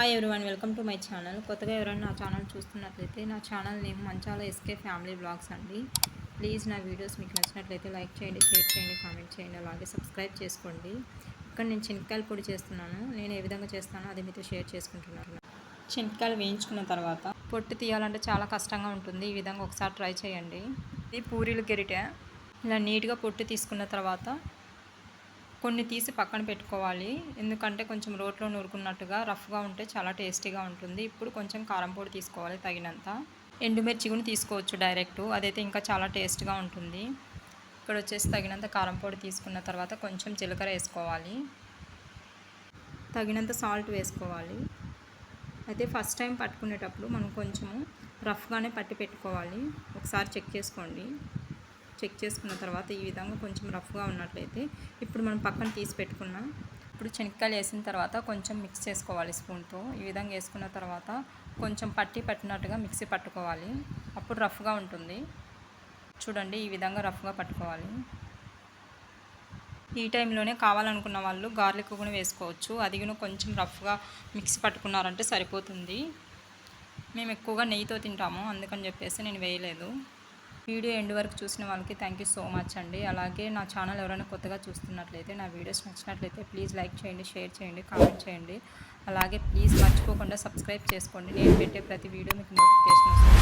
Hi everyone welcome to my channel కొత్తగా ఎవరైనా నా ఛానల్ చూస్తున్నట్లయితే నా channel name Manchala SK family blogs అండి. ప్లీజ్ నా వీడియోస్ మీకు నచ్చినట్లయితే లైక్ చేయండి షేర్ చేయండి కామెంట్ చేయండి అలాగే సబ్స్క్రైబ్ చేసుకోండి. ఇక్కడ నేను శనక్కాయల పొడి చేస్తున్నాను. నేను ఏ విధంగా చేస్తానో అది మీతో షేర్ చేసుకుంటున్నాను. శనక్కాయలు వేయించుకున్న తర్వాత పొట్టు తీయాలంటే చాలా కష్టంగా ఉంటుంది. ఈ విధంగా ఒకసారి ట్రై చేయండి. ఇది పూరీలు గెరిటె. ఇలా నీట్గా పొట్టు తీసుకున్న తర్వాత కొన్ని తీసి పక్కన పెట్టుకోవాలి. ఎందుకంటే కొంచెం రోట్లో నూరుకున్నట్టుగా రఫ్గా ఉంటే చాలా టేస్టీగా ఉంటుంది. ఇప్పుడు కొంచెం కారం పొడి తీసుకోవాలి తగినంత. ఎండుమిర్చి కూడా తీసుకోవచ్చు డైరెక్ట్. అదైతే ఇంకా చాలా టేస్ట్గా ఉంటుంది. ఇక్కడ వచ్చేసి తగినంత కారం పొడి తీసుకున్న తర్వాత కొంచెం జీలకర్ర వేసుకోవాలి. తగినంత సాల్ట్ వేసుకోవాలి. అయితే ఫస్ట్ టైం పట్టుకునేటప్పుడు మనం కొంచెము రఫ్గానే పట్టి పెట్టుకోవాలి. ఒకసారి చెక్ చేసుకోండి. చెక్ చేసుకున్న తర్వాత ఈ విధంగా కొంచెం రఫ్గా ఉన్నట్లయితే ఇప్పుడు మనం పక్కన తీసి పెట్టుకున్నాం. ఇప్పుడు శనక్కాయలు వేసిన తర్వాత కొంచెం మిక్స్ చేసుకోవాలి స్పూన్తో ఈ విధంగా వేసుకున్న తర్వాత కొంచెం పట్టి పట్టినట్టుగా మిక్సీ పట్టుకోవాలి. అప్పుడు రఫ్గా ఉంటుంది. చూడండి ఈ విధంగా రఫ్గా పట్టుకోవాలి. ఈ టైంలోనే కావాలనుకున్న వాళ్ళు గార్లిక్ కూడా వేసుకోవచ్చు. అది కూడా కొంచెం రఫ్గా మిక్సీ పట్టుకున్నారంటే సరిపోతుంది. మేము ఎక్కువగా నెయ్యితో తింటాము. అందుకని చెప్పేసి నేను వేయలేదు. వీడియో ఎండ్ వరకు చూసిన వాళ్ళకి థ్యాంక్ యూ సో మచ్ అండి. అలాగే నా ఛానల్ ఎవరైనా కొత్తగా చూస్తున్నట్లయితే నా వీడియోస్ నచ్చినట్లయితే ప్లీజ్ లైక్ చేయండి షేర్ చేయండి కామెంట్ చేయండి. అలాగే ప్లీజ్ మర్చిపోకుండా సబ్స్క్రైబ్ చేసుకోండి. నేను పెట్టే ప్రతి వీడియో మీకు నోటిఫికేషన్ వస్తుంది.